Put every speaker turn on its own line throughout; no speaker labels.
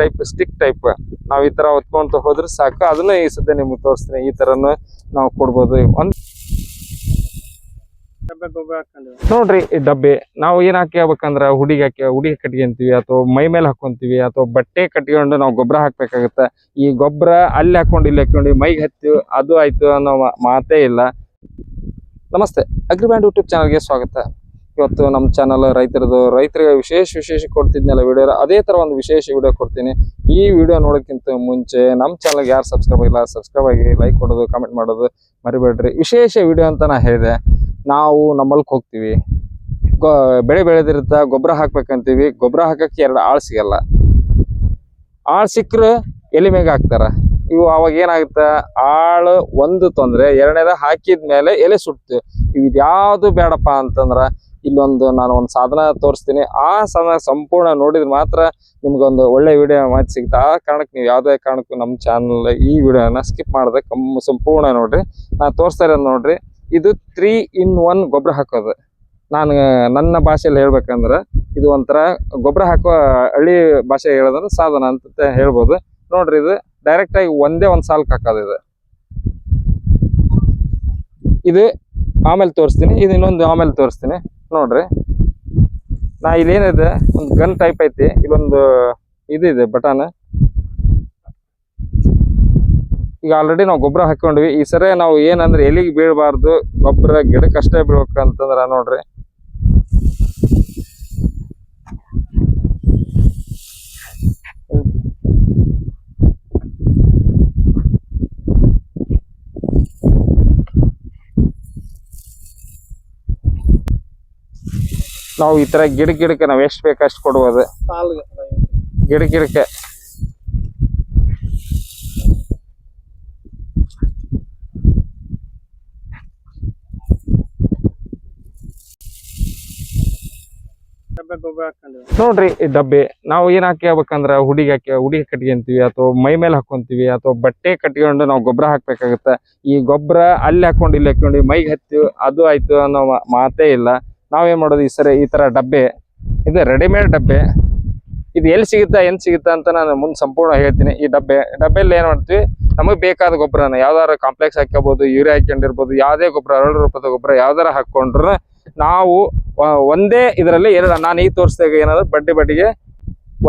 Type stick type ನಾವು ಈ ತರ ಹೊತ್ಕೊಂತ ಹೋದ್ರೆ ಸಾಕು. ಅದನ್ನ ಈ ಸದ್ಯ ನಿಮ್ಗೆ ತೋರಿಸ್ತೀನಿ. ಈ ತರನು ನಾವು ಕೊಡ್ಬೋದು. ಒಂದ್ ನೋಡ್ರಿ ಈ ಡಬ್ಬೆ. ನಾವು ಏನ್ ಹಾಕ್ಯಬೇಕಂದ್ರ ಹುಡಿಗೆ ಹಾಕಿ, ಹುಡಿಗೆ ಕಟ್ಕೊಂತೀವಿ ಅಥವಾ ಮೈ ಮೇಲೆ ಹಾಕೊಂತೀವಿ ಅಥವಾ ಬಟ್ಟೆ ಕಟ್ಕೊಂಡು ನಾವು ಗೊಬ್ಬರ ಹಾಕ್ಬೇಕಾಗತ್ತ. ಈ ಗೊಬ್ಬರ ಅಲ್ಲಿ ಹಾಕೊಂಡು ಇಲ್ಲಿ ಹಾಕೊಂಡು ಮೈಗೆ ಹತ್ತಿ ಅದು ಆಯ್ತು ಅನ್ನೋ ಮಾತೇ ಇಲ್ಲ. ನಮಸ್ತೆ. ಅಗ್ರಿಬ್ಯಾಂಡ್ ಯೂಟ್ಯೂಬ್ ಚಾನಲ್ಗೆ ಸ್ವಾಗತ. ಇವತ್ತು ನಮ್ಮ ಚಾನಲ್ ರೈತರದು, ರೈತರಿಗೆ ವಿಶೇಷ ವಿಶೇಷ ಕೊಡ್ತಿದ್ನಲ್ಲ ವಿಡಿಯೋ ಅದೇ ತರ ಒಂದು ವಿಶೇಷ ವಿಡಿಯೋ ಕೊಡ್ತೀನಿ. ಈ ವಿಡಿಯೋ ನೋಡೋಕ್ಕಿಂತ ಮುಂಚೆ ನಮ್ಮ ಚಾನಲ್ಗೆ ಯಾರು ಸಬ್ಸ್ಕ್ರೈಬ್ ಆಗಿಲ್ಲ ಸಬ್ಸ್ಕ್ರೈಬ್ ಆಗಿ ಲೈಕ್ ಕೊಡೋದು ಕಮೆಂಟ್ ಮಾಡೋದು ಮರಿಬೇಡ್ರಿ. ವಿಶೇಷ ವಿಡಿಯೋ ಅಂತ ನಾ ಹೇಳಿದೆ. ನಾವು ನಮ್ಮಲ್ಕ್ ಹೋಗ್ತೀವಿ. ಬೆಳೆ ಬೆಳೆದಿರುತ್ತ ಗೊಬ್ಬರ ಹಾಕ್ಬೇಕಂತೀವಿ. ಗೊಬ್ಬರ ಹಾಕಕ್ಕೆ ಎರಡು ಆಳು ಸಿಗಲ್ಲ. ಆಳು ಸಿಕ್ಕರೆ ಎಲೆ ಮೇಗ ಹಾಕ್ತಾರ. ಇವು ಅವಾಗ ಏನಾಗುತ್ತೆ? ಆಳು ಒಂದು ತೊಂದರೆ, ಎರಡನೇದ ಹಾಕಿದ್ಮೇಲೆ ಎಲೆ ಸುಡ್ತೀವಿ ಇವು ಇದ್ಯಾವುದು ಬೇಡಪ್ಪ ಅಂತಂದ್ರ ಇಲ್ಲೊಂದು ನಾನು ಒಂದು ಸಾಧನ ತೋರಿಸ್ತೀನಿ. ಆ ಸಾಧನ ಸಂಪೂರ್ಣ ನೋಡಿದ್ರೆ ಮಾತ್ರ ನಿಮ್ಗೊಂದು ಒಳ್ಳೆ ವಿಡಿಯೋ ಮಾಹಿತಿ ಸಿಗುತ್ತೆ ಆ ಕಾರಣಕ್ಕೆ ನೀವು ಯಾವುದೇ ಕಾರಣಕ್ಕೂ ನಮ್ಮ ಚಾನಲ್ ಈ ವಿಡಿಯೋನ ಸ್ಕಿಪ್ ಮಾಡದೆ ಕಮ್ ಸಂಪೂರ್ಣ ನೋಡ್ರಿ. ನಾನು ತೋರಿಸ್ತಾ ಇರೋದು ನೋಡ್ರಿ. ಇದು ತ್ರೀ ಇನ್ ಒನ್ ಗೊಬ್ಬರ ಹಾಕೋದು. ನಾನು ನನ್ನ ಭಾಷೆಯಲ್ಲಿ ಹೇಳ್ಬೇಕಂದ್ರೆ ಇದು ಒಂಥರ ಗೊಬ್ಬರ ಹಾಕೋ ಹಳ್ಳಿ ಭಾಷೆ ಹೇಳೋದಂದ್ರೆ ಸಾಧನ ಅಂತ ಹೇಳ್ಬೋದು. ನೋಡ್ರಿ ಇದು ಡೈರೆಕ್ಟ್ ಆಗಿ ಒಂದೇ ಒಂದು ಸಾಲ್ಕ್ ಹಾಕೋದು ಇದು. ಇದು ಆಮೇಲೆ ತೋರಿಸ್ತೀನಿ. ಇದು ಇನ್ನೊಂದು ಆಮೇಲೆ ತೋರಿಸ್ತೀನಿ. ನೋಡ್ರಿ. ನಾ ಇಲ್ಲೇನಿದೆ, ಒಂದು ಗನ್ ಟೈಪ್ ಐತಿ, ಇಲ್ಲೊಂದು ಇದು ಇದೆ ಬಟನ್. ಈಗ ಆಲ್ರೆಡಿ ನಾವು ಗೊಬ್ಬರ ಹಾಕೊಂಡ್ವಿ ಈ ಸರಿ ನಾವು ಏನಂದ್ರೆ ಎಲಿಗೆ ಬೀಳಬಾರ್ದು, ಗೊಬ್ಬರ ಗಿಡಕ್ಕೆ ಅಷ್ಟೇ ಬೀಳ್ಬೇಕಂತಂದ್ರೆ ನೋಡ್ರಿ. ನಾವು ಈ ತರ ಗಿಡ ಗಿಡಕ್ಕೆ ನಾವ್ ಎಷ್ಟ್ ಬೇಕು ಅಷ್ಟು ಕೊಡ್ಬೋದು. ಗಿಡ ಗಿಡಕ್ಕೆ. ನೋಡ್ರಿ ಈ ಡಬ್ಬಿ ನಾವು ಏನ್ ಹಾಕ್ಯಬೇಕಂದ್ರ ಹುಡಿಗೆ ಹಾಕಿ ಹುಡಿಗೆ ಕಟ್ಕೊಂತೀವಿ ಅಥವಾ ಮೈ ಮೇಲೆ ಹಾಕೊಂತೀವಿ ಅಥವಾ ಬಟ್ಟೆ ಕಟ್ಕೊಂಡು ನಾವು ಗೊಬ್ಬರ ಹಾಕ್ಬೇಕಾಗತ್ತ. ಈ ಗೊಬ್ಬರ ಅಲ್ಲಿ ಹಾಕೊಂಡು ಇಲ್ಲಿ ಹಾಕೊಂಡು ಮೈಗೆ ಹತ್ತಿ ಅದು ಆಯ್ತು ಅನ್ನೋ ಮಾತೇ ಇಲ್ಲ. ನಾವೇನ್ ಮಾಡೋದು? ಈ ಸರಿ ಈ ತರ ಡಬ್ಬೆ. ಇದು ರೆಡಿಮೇಡ್ ಡಬ್ಬೆ. ಇದು ಎಲ್ಲಿ ಸಿಗುತ್ತಾ ಏನ್ ಸಿಗುತ್ತಾ ಅಂತ ನಾನು ಮುಂದೆ ಸಂಪೂರ್ಣ ಹೇಳ್ತೀನಿ. ಈ ಡಬ್ಬೆ. ಡಬ್ಬೆಲ್ಲಿ ಏನ್ ಮಾಡ್ತೀವಿ? ನಮಗೆ ಬೇಕಾದ ಗೊಬ್ಬರನ ಯಾವ್ದಾರ ಕಾಂಪ್ಲೆಕ್ಸ್ ಹಾಕ್ಕೋಬಹುದು ಯೂರಿಯಾ ಹಾಕೊಂಡಿರ್ಬೋದು ಯಾವುದೇ ಗೊಬ್ಬರ ಎರಡು ರೂಪದ ಗೊಬ್ಬರ ಯಾವ್ದಾರ ಹಾಕೊಂಡ್ರು ನಾವು ಒಂದೇ ಇದರಲ್ಲಿ ಎರಡು ನಾನು ಈ ತೋರಿಸಿದಾಗ ಏನಾದ್ರು ಬಡ್ಡಿ ಬಡ್ಡಿಗೆ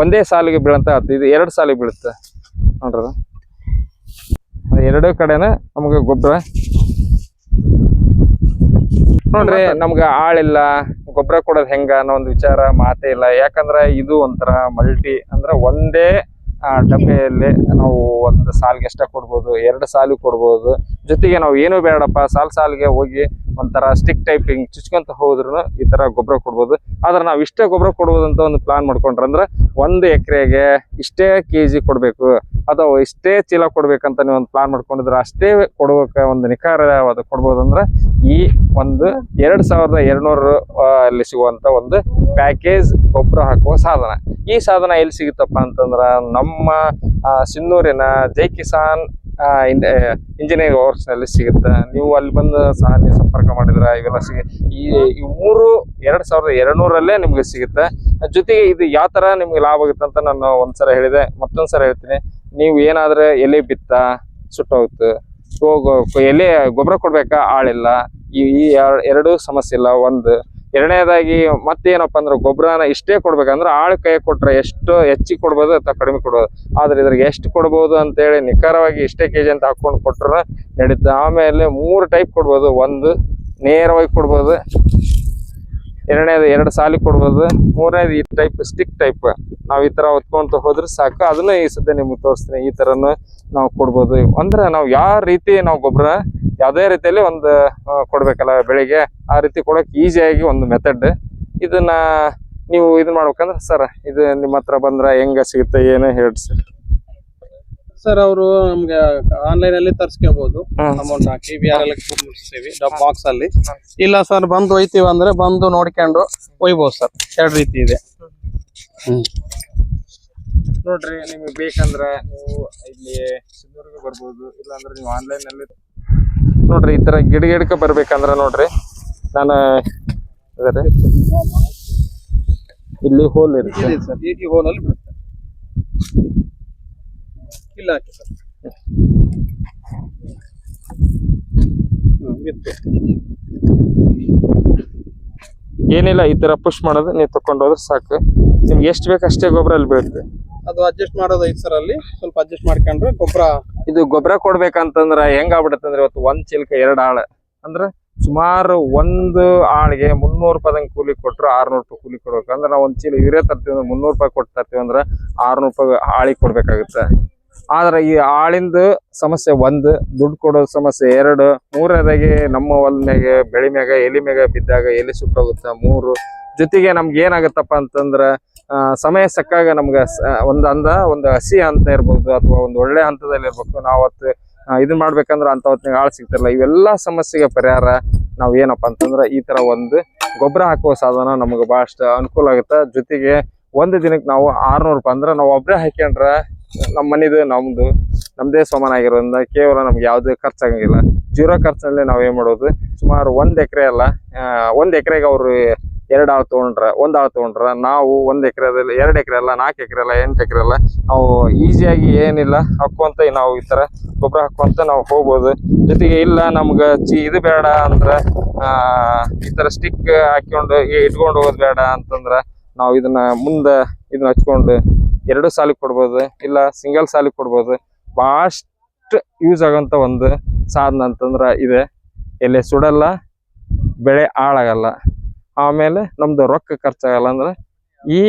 ಒಂದೇ ಸಾಲಿಗೆ ಬೀಳಂತ ಆಯ್ತು ಇದು ಎರಡು ಸಾಲಿಗೆ ಬೀಳುತ್ತೆ. ನೋಡ್ರದ ಎರಡು ಕಡೆನ ನಮಗೆ ಗೊಬ್ಬರ. ನೋಡ್ರಿ ನಮ್ಗೆ ಆಳಿಲ್ಲ ಗೊಬ್ಬರ ಕೊಡೋದ್ ಹೆಂಗ ಅನ್ನೋ ಒಂದು ವಿಚಾರ ಮಾತೇ ಇಲ್ಲ. ಯಾಕಂದ್ರ ಇದು ಒಂಥರ ಮಲ್ಟಿ ಅಂದ್ರೆ ಒಂದೇ ಡಬ್ಬೆಯಲ್ಲಿ ನಾವು ಒಂದು ಸಾಲ್ಗೆ ಎಷ್ಟ ಕೊಡ್ಬೋದು ಎರಡು ಸಾಲಿಗೆ ಕೊಡ್ಬೋದು. ಜೊತೆಗೆ ನಾವು ಏನು ಬೇಡಪ್ಪ ಸಾಲ್ ಸಾಲಿಗೆ ಹೋಗಿ ಒಂಥರ ಸ್ಟಿಕ್ ಟೈಪ್ ಹಿಂಗ್ ಚುಚ್ಕೊಂತ ಹೋದ್ರು ಈ ತರ ಗೊಬ್ಬರ ಕೊಡ್ಬೋದು. ಆದ್ರೆ ನಾವು ಇಷ್ಟೇ ಗೊಬ್ಬರ ಕೊಡ್ಬೋದು ಅಂತ ಒಂದು ಪ್ಲಾನ್ ಮಾಡ್ಕೊಂಡ್ರೆ ಅಂದ್ರೆ ಒಂದು ಎಕರೆಗೆ ಇಷ್ಟೇ ಕೆ ಜಿ ಕೊಡ್ಬೇಕು. ಅಥವಾ ಇಷ್ಟೇ ಚೀಲ ಕೊಡ್ಬೇಕಂತ ನೀವು ಒಂದು ಪ್ಲಾನ್ ಮಾಡ್ಕೊಂಡಿದ್ರೆ ಅಷ್ಟೇ ಕೊಡ್ಬೇಕ ಒಂದು ನಿಖಾರವಾದ ಕೊಡ್ಬೋದು ಅಂದ್ರೆ ಈ ಒಂದು ಎರಡ್ ಸಾವಿರದ ಎರಡ್ನೂರು ಅಲ್ಲಿ ಸಿಗುವಂತ ಒಂದು ಪ್ಯಾಕೇಜ್ ಗೊಬ್ಬರ ಹಾಕುವ ಸಾಧನ. ಈ ಸಾಧನ ಎಲ್ಲಿ ಸಿಗುತ್ತಪ್ಪ ಅಂತಂದ್ರ ನಮ್ಮ ಸಿನ್ನೂರಿನ ಜೈ ಕಿಸಾನ್ ಇಂಜಿನಿಯರಿಂಗ್ ವರ್ಕ್ಸ್ನಲ್ಲಿ ಸಿಗುತ್ತೆ. ನೀವು ಅಲ್ಲಿ ಬಂದು ಸಹ ನೀವು ಸಂಪರ್ಕ ಮಾಡಿದ್ರ ಇವೆಲ್ಲ ಸಿಗ, ಈ ಈ ಮೂರು ಎರಡ್ ಸಾವಿರದ ಎರಡ್ನೂರಲ್ಲೇ ನಿಮ್ಗೆ ಸಿಗುತ್ತೆ. ಜೊತೆಗೆ ಇದು ಯಾವ ತರ ನಿಮ್ಗೆ ಲಾಭ ಆಗುತ್ತೆ ಅಂತ ನಾನು ಒಂದ್ಸಲ ಹೇಳಿದೆ. ಮತ್ತೊಂದ್ಸಲ ಹೇಳ್ತೀನಿ. ನೀವು ಏನಾದ್ರೆ ಎಲೆ ಬಿತ್ತ ಹೋಗೋ, ಎಲೆ ಗೊಬ್ಬರ ಕೊಡ್ಬೇಕಾ? ಆಳಿಲ್ಲ ಈ ಈ ಎರ- ಎರಡು ಸಮಸ್ಯೆ ಇಲ್ಲ. ಒಂದು. ಎರಡನೇದಾಗಿ ಮತ್ತೇನಪ್ಪ ಅಂದ್ರೆ ಗೊಬ್ಬರನ ಇಷ್ಟೇ ಕೊಡ್ಬೇಕಂದ್ರೆ ಆಳು ಕೈ ಕೊಟ್ರೆ ಎಷ್ಟು ಹೆಚ್ಚಿಗೆ ಕೊಡ್ಬೋದು ಅಥವಾ ಕಡಿಮೆ ಕೊಡ್ಬೋದು. ಆದ್ರೆ ಇದ್ರಿಗೆ ಎಷ್ಟು ಕೊಡ್ಬೋದು ಅಂತೇಳಿ ನಿಖರವಾಗಿ ಇಷ್ಟೇ ಕೆಜಿ ಅಂತ ಹಾಕೊಂಡು ಕೊಟ್ರೆ ನಡೀತದೆ ಆಮೇಲೆ ಮೂರು ಟೈಪ್ ಕೊಡ್ಬೋದು. ಒಂದು, ನೇರವಾಗಿ ಕೊಡ್ಬೋದು. ಎರಡನೇದು ಎರಡು ಸಾಲಿ ಕೊಡ್ಬೋದು. ಮೂರನೇದು ಈ ಟೈಪ್ ಸ್ಟಿಕ್ ಟೈಪ್ ನಾವು ಈ ತರ ಹೊತ್ಕೊಂತ ಹೋದ್ರೆ ಸಾಕು. ಅದನ್ನ ಈ ಸದ್ಯ ನಿಮ್ಗೆ ತೋರಿಸ್ತೀನಿ. ಈ ಥರನೂ ನಾವು ಕೊಡ್ಬೋದು. ಅಂದ್ರೆ ನಾವು ಯಾವ ರೀತಿ ನಾವು ಗೊಬ್ಬರ ಯಾವುದೇ ರೀತಿಯಲ್ಲಿ ಒಂದು ಕೊಡ್ಬೇಕಲ್ಲ ಬೆಳಿಗ್ಗೆ, ಆ ರೀತಿ ಕೊಡೋಕೆ ಈಸಿಯಾಗಿ ಒಂದು ಮೆಥಡ್ ಇದನ್ನ ನೀವು ಇದು ಮಾಡ್ಬೇಕಂದ್ರೆ, ಸರ್, ಇದು ನಿಮ್ಮ ಹತ್ರ ಬಂದ್ರೆ ಹೆಂಗ ಸಿಗುತ್ತೆ? ಏನು ಹೇಳಿ ಸರ್
ಸರ್ ಅವರು ನಮ್ಗೆ ಆನ್ಲೈನ್ ಅಲ್ಲಿ ತರ್ಸ್ಕೋಬಹುದು ಅಮೌಂಟ್ ಹಾಕಿ ಬಿ ಆರ್ ಎಲ್ ಮುಟ್ಟಿಸ್ತೀವಿ ಬಾಕ್ಸ್ ಅಲ್ಲಿ. ಇಲ್ಲ ಸರ್ ಬಂದು ಒಯ್ತೀವಿ ಅಂದ್ರೆ ಬಂದು ನೋಡ್ಕೊಂಡು ಒಯ್ಬೋದು ಸರ್ ಎರಡು ರೀತಿ ಇದೆ. ಹ್ಮ್.
ನೋಡ್ರಿ ನಿಮಗೆ ಬೇಕಂದ್ರೆ ನೀವು ಇಲ್ಲಿ ಸಿಂಧೂರಿಗೆ ಬರ್ಬೋದು ಇಲ್ಲಾಂದ್ರೆ ನೀವು ಆನ್ಲೈನ್ನಲ್ಲಿ ನೋಡ್ರಿ ಈ ತರ ಗಿಡ ಗಿಡಕ್ಕೆ ಬರ್ಬೇಕಂದ್ರೆ ನೋಡ್ರಿ. ನಾನು ಇಲ್ಲಿ ಹೋಲ್ ಇರುತ್ತೆ.
ಹೋಲ್ ಸರ್ ಈ ಹೋಲಲ್ಲಿ ಬಿಡುತ್ತೆ. ಇಲ್ಲ ಹಾಕಿ ಸರ್. ಬಿತ್ತು
ಏನಿಲ್ಲ ಈ ತರ ಪುಷ್ ಮಾಡೋದು ನೀವು ತಕೊಂಡು ಹೋದ್ರೆ ಸಾಕು. ನಿಮ್ಗೆ ಎಷ್ಟು ಬೇಕು ಅಷ್ಟೇ ಗೊಬ್ಬರ ಅಲ್ಲಿ ಬೀಳುತ್ತೆ.
ಅದು ಅಡ್ಜಸ್ಟ್ ಮಾಡೋದು ಐತೆ ಸರ್ ಅಲ್ಲಿ. ಸ್ವಲ್ಪ ಅಡ್ಜಸ್ಟ್ ಮಾಡ್ಕೊಂಡ್ರೆ ಗೊಬ್ಬರ
ಇದು ಗೊಬ್ಬರ ಕೊಡ್ಬೇಕಂತಂದ್ರೆ ಹೆಂಗ್ ಆಗ್ಬಿಡತ್ತಂದ್ರೆ ಇವತ್ತು ಒಂದ್ ಚಿಲ್ಕ ಎರಡು ಆಳ ಅಂದ್ರೆ ಸುಮಾರು ಒಂದು ಆಳಿಗೆ ಮುನ್ನೂರು ರೂಪಾಯಿದಂಗ್ ಕೂಲಿ ಕೊಟ್ರು ಆರ್ನೂರು ರೂಪಾಯಿ ಕೂಲಿ ಕೊಡ್ಬೇಕು. ಅಂದ್ರೆ ನಾವು ಒಂದ್ ಚೀಲ ಇವರೇ ತರ್ತೀವಿ ಅಂದ್ರೆ ಮುನ್ನೂರು ರೂಪಾಯಿ ಕೊಟ್ಟು ತರ್ತೀವಿ ಅಂದ್ರೆ ಆರ್ನೂರು ರೂಪಾಯಿ ಆಳಿಗೆ ಕೊಡ್ಬೇಕಾಗುತ್ತೆ. ಆದ್ರೆ ಈ ಆಳಿಂದ ಸಮಸ್ಯೆ ಒಂದು ದುಡ್ಡು ಕೊಡೋ ಸಮಸ್ಯೆ ಎರಡು. ಮೂರನೇದಾಗಿ ನಮ್ಮ ಹೊಲ ಮ್ಯಾಗ ಬೆಳಿ ಮ್ಯಾಗ ಎಲಿ ಮ್ಯಾಗ ಬಿದ್ದಾಗ ಎಲಿ ಸುಟ್ಟೋಗುತ್ತೆ ಮೂರು. ಜೊತೆಗೆ ನಮ್ಗೆ ಏನಾಗತ್ತಪ್ಪ ಅಂತಂದ್ರ ಸಮಯ ಸಕ್ಕಾಗ ನಮ್ಗೆ ಒಂದ್ ಅಂದ ಒಂದು ಹಸಿ ಹಂತ ಇರ್ಬೋದು ಅಥವಾ ಒಂದು ಒಳ್ಳೆ ಹಂತದಲ್ಲಿ ಇರ್ಬೇಕು. ನಾವು ಅವತ್ತು ಆ, ಇದನ್ ಮಾಡ್ಬೇಕಂದ್ರ ಅಂತ ಹೊತ್ತಿನಾಗ ಆಳ್ ಸಿಗ್ತಿರಲ್ಲ ಇವೆಲ್ಲಾ ಸಮಸ್ಯೆಗೆ ಪರಿಹಾರ ನಾವ್ ಏನಪ್ಪಾ ಅಂತಂದ್ರ ಈ ತರ ಒಂದು ಗೊಬ್ಬರ ಹಾಕುವ ಸಾಧನ ನಮ್ಗೆ ಬಹಳಷ್ಟು ಅನುಕೂಲ ಆಗುತ್ತೆ. ಜೊತೆಗೆ ಒಂದು ದಿನಕ್ಕೆ ನಾವು ಆರ್ನೂರು ರೂಪಾಯಿ ಅಂದ್ರೆ ನಾವು ಒಬ್ಬರೇ ಹಾಕ್ಯಂಡ್ರ ನಮ್ಮ ಮನಿದು, ನಮ್ದು, ನಮ್ದೇ ಸಮಾನ ಆಗಿರೋದ್ರಿಂದ ಕೇವಲ ನಮ್ಗೆ ಯಾವ್ದು ಖರ್ಚಾಗಂಗಿಲ್ಲ. ಜೀರೋ ಖರ್ಚಲ್ಲೇ ನಾವು ಏನು ಮಾಡೋದು, ಸುಮಾರು ಒಂದು ಎಕರೆ ಅಲ್ಲ ಒಂದು ಎಕರೆಗೆ ಅವರು ಎರಡ್ ಆಳ್ ತಗೊಂಡ್ರ, ಒಂದ್ ಆಳ್ ತಗೊಂಡ್ರ ನಾವು ಒಂದು ಎಕರೆದಲ್ಲಿ ಎರಡು ಎಕರೆ ಅಲ್ಲ ನಾಲ್ಕು ಎಕರೆ ಅಲ್ಲ, ಎಂಟು ಎಕರೆ ಅಲ್ಲ, ನಾವು ಈಸಿಯಾಗಿ ಏನಿಲ್ಲ ಹಾಕುವಂತ ನಾವು ಈ ಥರ ಗೊಬ್ಬರ ಹಾಕುವಂತ ನಾವು ಹೋಗ್ಬೋದು. ಜೊತೆಗೆ ಇಲ್ಲ, ನಮ್ಗೆ ಚಿ, ಇದು ಬೇಡ ಅಂದ್ರೆ ಈ ಥರ ಸ್ಟಿಕ್ ಹಾಕ್ಕೊಂಡು, ಇಟ್ಕೊಂಡು ಹೋಗೋದು ಬೇಡ ಅಂತಂದ್ರೆ ನಾವು ಇದನ್ನ ಮುಂದೆ ಇದನ್ನ ಹಚ್ಕೊಂಡು ಎರಡು ಸಾಲಿಗೆ ಕೊಡ್ಬೋದು, ಇಲ್ಲ ಸಿಂಗಲ್ ಸಾಲಿಗೆ ಕೊಡ್ಬೋದು. ಭಾಳಷ್ಟು ಯೂಸ್ ಆಗೋಂಥ ಒಂದು ಸಾಧನ ಅಂತಂದ್ರೆ ಇದೆ. ಎಲ್ಲಿ ಸುಡಲ್ಲ, ಬೆಳೆ ಹಾಳಾಗಲ್ಲ. ಆಮೇಲೆ ನಮ್ದು ರೊಕ್ಕ ಖರ್ಚಾಗಲ್ಲ ಅಂದ್ರೆ ಈ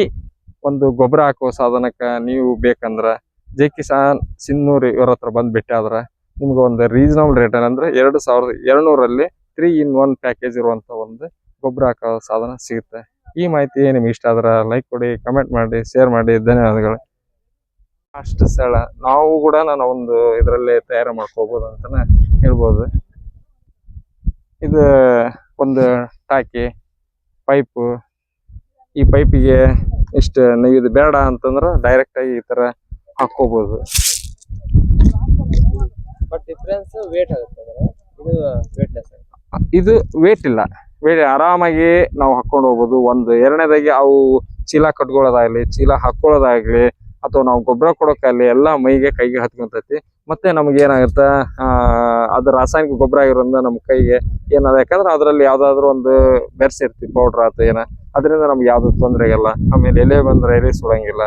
ಒಂದು ಗೊಬ್ಬರ ಹಾಕುವ ಸಾಧನಕ್ಕೆ ನೀವು ಬೇಕಂದ್ರೆ ಜೆ ಕಿಸಾನ್ ಸಿನ್ನೂರು ಇವ್ರ ಹತ್ರ ಬಂದು ಬಿಟ್ಟಾದ್ರೆ ನಿಮ್ಗೆ ಒಂದು ರೀಸನಬಲ್ ರೇಟ್ ಅಂದ್ರೆ ಎರಡು ಸಾವಿರದ ಎರಡ್ನೂರಲ್ಲಿ ತ್ರೀ ಇನ್ ಒನ್ ಪ್ಯಾಕೇಜ್ ಇರುವಂಥ ಒಂದು ಗೊಬ್ಬರ ಹಾಕೋ ಸಾಧನ ಸಿಗುತ್ತೆ. ಈ ಮಾಹಿತಿ ನಿಮ್ಗೆ ಇಷ್ಟ ಆದ್ರೆ ಲೈಕ್ ಕೊಡಿ ಕಮೆಂಟ್ ಮಾಡಿ ಶೇರ್ ಮಾಡಿ. ಧನ್ಯವಾದಗಳು. ಅಷ್ಟು ಸ್ಥಳ ನಾವು ಕೂಡ ನಾನು ಒಂದು ಇದರಲ್ಲಿ ತಯಾರು ಮಾಡ್ಕೋಬೋದು ಅಂತಾನೆ ಹೇಳ್ಬೋದು. ಇದು ಒಂದು ಟಾಕಿ ಪೈಪು ಈ ಪೈಪಿಗೆ ಇಷ್ಟು ನೀವು ಇದು ಬೇಡ ಅಂತಂದ್ರೆ ಡೈರೆಕ್ಟ್ ಆಗಿ ಈ ತರ ಹಾಕೋಬಹುದು
ಬಟ್ ಡಿಫ್ರೆನ್ಸ್ ವೇಟ್ ಆಗುತ್ತೆ ಅದರ ಇದು ವೇಟ್ಲೆಸ್
ಇದು ವೇಟ್ ಇಲ್ಲ. ವೇಟ್ ಆರಾಮಾಗಿ ನಾವು ಹಾಕೊಂಡು ಹೋಗ್ಬೋದು. ಒಂದು ಎರಡನೇದಾಗಿ ಅವು ಚೀಲ ಕಟ್ಕೊಳ್ಳೋದಾಗ್ಲಿ, ಚೀಲ ಹಾಕೊಳ್ಳೋದಾಗ್ಲಿ, ಅಥವಾ ನಾವು ಗೊಬ್ಬರ ಕೊಡೋಕ್ಕಾಗಲಿ ಎಲ್ಲ ಮೈಗೆ ಕೈಗೆ ಹತ್ಕೊಂತೈತಿ. ಮತ್ತೆ ನಮ್ಗೆ ಏನಾಗುತ್ತೆ ಅದು ರಾಸಾಯನಿಕ ಗೊಬ್ಬರ ಆಗಿರೋದ್ರಿಂದ ನಮ್ಮ ಕೈಗೆ ಏನಾದ, ಯಾಕಂದ್ರೆ ಅದರಲ್ಲಿ ಯಾವ್ದಾದ್ರು ಒಂದು ಬೆರೆಸಿರ್ತಿ ಪೌಡ್ರ್ ಆತ ಏನ. ಅದರಿಂದ ನಮ್ಗೆ ಯಾವ್ದು ತೊಂದರೆ ಇಲ್ಲ. ಆಮೇಲೆ ಎಲೆ ಬಂದ್ರೆ ಎಲೆ ಸುಡಂಗಿಲ್ಲ.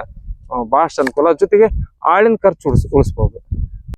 ಭಾಳಷ್ಟು ಅನುಕೂಲ. ಜೊತೆಗೆ ಆಳಿನ ಖರ್ಚು ಉಳಿಸ್, ಉಳಿಸ್ಬೋದು.